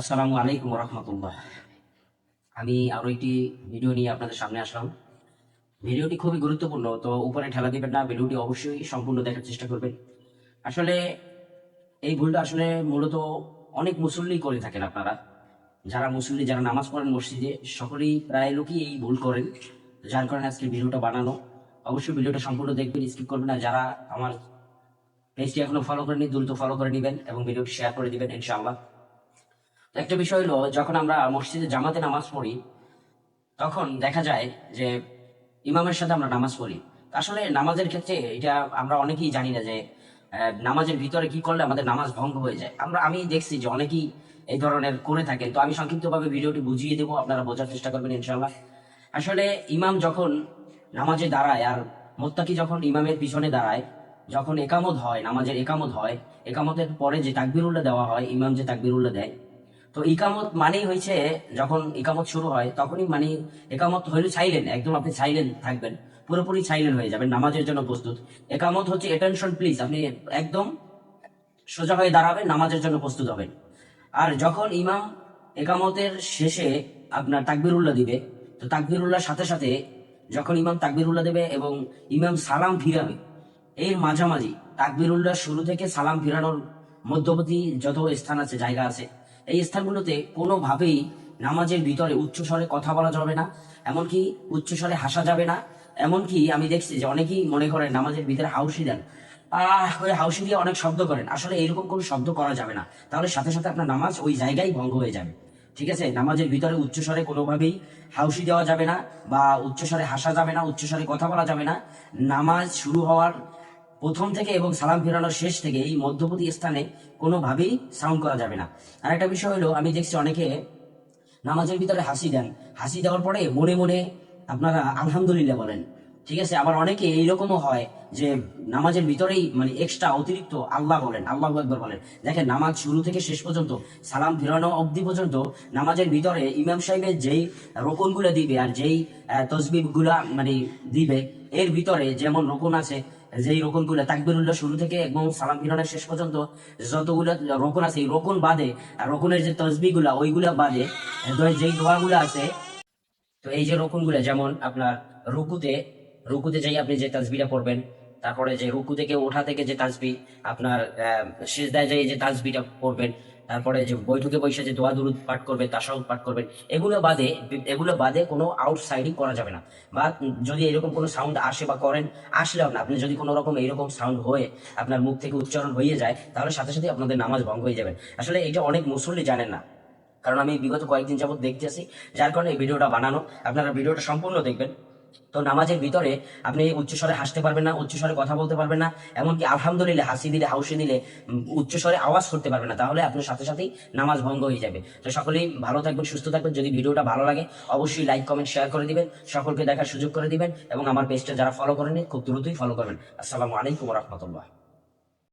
আসসালামু আলাইকুম রহমতুল্লাহ আমি আরও একটি ভিডিও নিয়ে আপনাদের সামনে আসলাম। ভিডিওটি খুবই গুরুত্বপূর্ণ, তো উপরে ঠেলা দিবেন না, ভিডিওটি অবশ্যই সম্পূর্ণ দেখার চেষ্টা করবেন। আসলে এই ভুলটা আসলে মূলত অনেক মুসল্লি করে থাকেন আপনারা। যারা মুসল্লি, যারা নামাজ পড়েন মসজিদে, সকলেই প্রায় লোকই এই ভুল করেন, যার কারণে আজকে ভিডিওটা বানানো। অবশ্যই ভিডিওটা সম্পূর্ণ দেখবেন স্কিপ করবেন না। যারা আমার পেজটি এখনও ফলো করেনি দ্রুত ফলো করে নেবেন এবং ভিডিওটি শেয়ার করে দিবেন, ইনশাআল্লাহ। একটা বিষয় হলো, যখন আমরা মসজিদে জামাতে নামাজ পড়ি, তখন দেখা যায় যে ইমামের সাথে আমরা নামাজ পড়ি। আসলে নামাজের ক্ষেত্রে এটা আমরা অনেকেই জানি না যে নামাজের ভিতরে কি করলে আমাদের নামাজ ভঙ্গ হয়ে যায়। আমরা, আমি দেখছি যে অনেকেই এই ধরনের করে থাকেন। তো আমি সংক্ষিপ্তভাবে ভিডিওটি বুঝিয়ে দেবো, আপনারা বোঝার চেষ্টা করবেন ইনশাল্লাহ আসলে ইমাম যখন নামাজে দাঁড়ায়, আর মোত্তাকি যখন ইমামের পিছনে দাঁড়ায়, যখন একামত হয়, নামাজের একামত হয়, একামতের পরে যে তাকবিরুল্লাহ দেওয়া হয়, ইমাম যে তাকবিরুল্লাহ দেয় তো ইকামত মানেই হয়েছে, যখন ইকামত শুরু হয়, তখনই মানে একামত হইলে সাইলেন্ট একদম আপনি চাইলেন থাকবেন, পুরোপুরি সাইলেন্ট হয়ে যাবেন, নামাজের জন্য প্রস্তুত। একামত হচ্ছে অ্যাটেনশন প্লিজ আপনি একদম সোজা হয়ে দাঁড়াবেন, নামাজের জন্য প্রস্তুত হবেন। আর যখন ইমাম একামতের শেষে আপনার তাকবিরুল্লাহ দিবে, তো তাকবিরুল্লাহর সাথে সাথে যখন ইমাম তাকবিরুল্লাহ দেবে এবং ইমাম সালাম ফিরাবে, এর মাঝামাঝি তাকবিরুল্লাহ শুরু থেকে সালাম ফিরানোর মধ্যবর্তী যত স্থান আছে, জায়গা আছে এই স্থানগুলোতে কোনোভাবেই নামাজের ভিতরে উচ্চস্বরে কথা বলা যাবে না, এমনকি উচ্চস্বরে হাসা যাবে না। এমনকি আমি দেখছি যে অনেকেই মনে করেন নামাজের ভিতরে হাউসি দেন। ওই হাউসি দিয়ে অনেক শব্দ করেন। আসলে এরকম কোনো শব্দ করা যাবে না। তাহলে সাথে সাথে আপনার নামাজ ওই জায়গায় ভঙ্গ হয়ে যাবে। ঠিক আছে? নামাজের ভিতরে উচ্চস্বরে কোনোভাবেই হাউসি দেওয়া যাবে না বা উচ্চস্বরে হাসা যাবে না, উচ্চস্বরে কথা বলা যাবে না। নামাজ শুরু হওয়ার প্রথম থেকে এবং সালাম ফেরানোর শেষ থেকে এই মধ্যবর্তী স্থানে কোনোভাবেই সাউন্ড করা যাবে না। আর একটা বিষয় হলো, আমি দেখছি অনেকে নামাজের ভিতরে হাসি দেন। হাসি দেওয়ার পরে মনে মনে আপনারা আলহামদুলিল্লাহ বলেন। ঠিক আছে, আবার অনেকে এইরকমও হয় যে নামাজের ভিতরেই মানে এক্সট্রা অতিরিক্ত আল্লাহ বলেন, আল্লাহ একবার বলেন। দেখেন, নামাজ শুরু থেকে শেষ পর্যন্ত, সালাম ফিরানো অবধি পর্যন্ত নামাজের ভিতরে ইমাম সাহেবের যেই রোকনগুলো দিবে আর যেই তসবিবগুলা মানে দিবে, এর ভিতরে যেমন রোকন আছে যেই রোকনগুলো, তাকবিরুল্লাহ শুরু থেকে এবং সালাম ফিরানোর শেষ পর্যন্ত যতগুলো রোকন আছে, এই রোকন বাদে রোকনের যে তসবিগুলা ওইগুলা বাদে যেই দোয়াগুলো আছে, তো এই যে রকুনগুলো, যেমন আপনার রুকুতে রুকুতে যাই আপনি যে তাজবিটা পড়বেন, তারপরে যে রুকু থেকে ওঠা থেকে যে তাজবি আপনার সিজদায় যাই যে তাজবিটা পড়বেন তারপরে যে বৈঠকে বসে যে দোয়া দুরুদ পাঠ করবেন তাসাউদ পাঠ করবেন এগুলো বাদে এগুলো বাদে কোনো আউটসাইডিং করা যাবে না। বা যদি এরকম কোনো সাউন্ড আসে বা করেন আসলেও না। আপনি যদি কোনো রকম এইরকম সাউন্ড হয়ে আপনার মুখ থেকে উচ্চারণ হয়ে যায়, তাহলে সাথে সাথে আপনাদের নামাজ ভঙ্গ হয়ে যাবে। আসলে এটা অনেক মুসল্লি জানেন না। কারণ আমি বিগত কয়েকদিন যাবত দেখতেছি, যার কারণে এই ভিডিওটা বানানো। আপনারা ভিডিওটা সম্পূর্ণ দেখবেন। তো নামাজের ভিতরে আপনি উচ্চস্বরে হাসতে পারবেন না, উচ্চস্বরে কথা বলতে পারবেন না, এমনকি আলহামদুলিল্লাহ হাসি দিলে, হাউসি দিলে উচ্চস্বরে আওয়াজ করতে পারবেন না, তাহলে আপনার সাথে সাথেই নামাজ ভঙ্গ হয়ে যাবে। তো সকলেই ভালো থাকবেন, সুস্থ থাকবেন। যদি ভিডিওটা ভালো লাগে, অবশ্যই লাইক কমেন্ট শেয়ার করে দিবেন, সকলকে দেখার সুযোগ করে দিবেন, এবং আমার পেজটা যারা ফলো করেনি খুব দ্রুতই ফলো করবেন। আসসালামু আলাইকুম রহমতুল্লাহ।